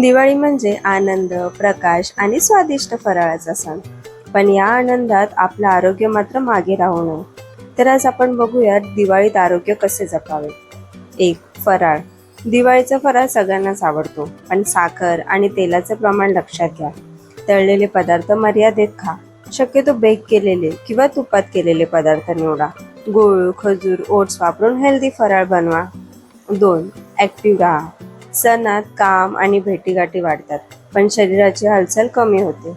दिवाळी म्हणजे आनंद प्रकाश आणि स्वादिष्ट फराळाचा सण. पण या आनंदात आपलं आरोग्य मात्र मागे राहू नये तर आज आपण बघूयात दिवाळीत आरोग्य कसे जपावे. एक फराळ. दिवाळीचा फराळ सगळ्यांनाच आवडतो. पण साखर आणि तेलाचं प्रमाण लक्षात घ्या. तळलेले पदार्थ मर्यादेत खा. शक्यतो बेक केलेले किंवा तुपात केलेले पदार्थ निवडा. गूळ खजूर ओट्स वापरून हेल्दी फराळ बनवा. दोन ॲक्टिव्ह राहा. सणात काम आणि भेटीगाठी वाढतात. पण शरीराची हालचाल कमी होते.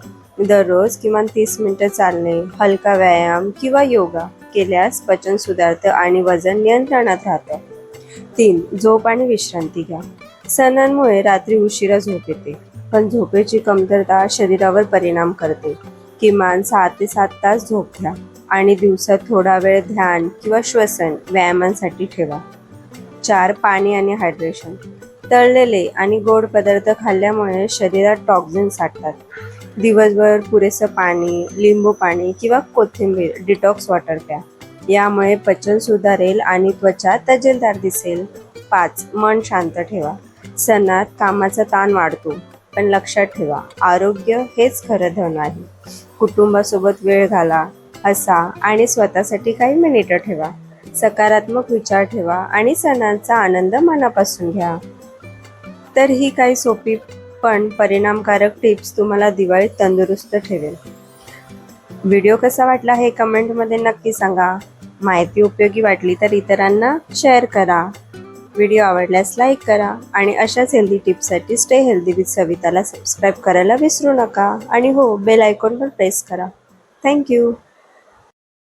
दररोज किमान तीस मिनिटं चालणे हलका व्यायाम किंवा योगा केल्यास पचन सुधारतं आणि वजन नियंत्रणात राहतं. तीन झोप आणि विश्रांती घ्या. सणांमुळे रात्री उशिरा झोप येते पण झोपेची कमतरता शरीरावर परिणाम करते. किमान सहा ते सात तास झोप घ्या आणि दिवसात थोडा वेळ ध्यान किंवा श्वसन व्यायामांसाठी ठेवा. चार पाणी आणि हायड्रेशन तळलेले आणि गोड पदार्थ खाल्ल्यामुळे शरीरात टॉक्झिन साठतात. दिवसभर पुरेसं पाणी लिंबू पाणी किंवा कोथिंबीर डिटॉक्स वॉटर प्या यामुळे पचन सुधारेल आणि त्वचा तजेलदार दिसेल. पाच मन शांत ठेवा. सणात कामाचा ताण वाढतो पण लक्षात ठेवा आरोग्य हेच खरं धन आहे. कुटुंबासोबत वेळ घाला हसा आणि स्वतःसाठी काही मिनिटं ठेवा. सकारात्मक विचार ठेवा आणि सणांचा आनंद मनापासून घ्या. तर ही काही सोपी पण परिणामकारक टिप्स तुम्हाला दिवाळीत तंदुरुस्त ठेवेल. व्हिडिओ कसा वाटला हे कमेंटमध्ये नक्की सांगा. माहिती उपयोगी वाटली तर इतरांना शेअर करा. व्हिडिओ आवडल्यास लाईक करा आणि अशाच हेल्दी टिप्ससाठी स्टे हेल्दी विथ सविताला सबस्क्राईब करायला विसरू नका. आणि हो बेल आयकॉन पण प्रेस करा. Thank you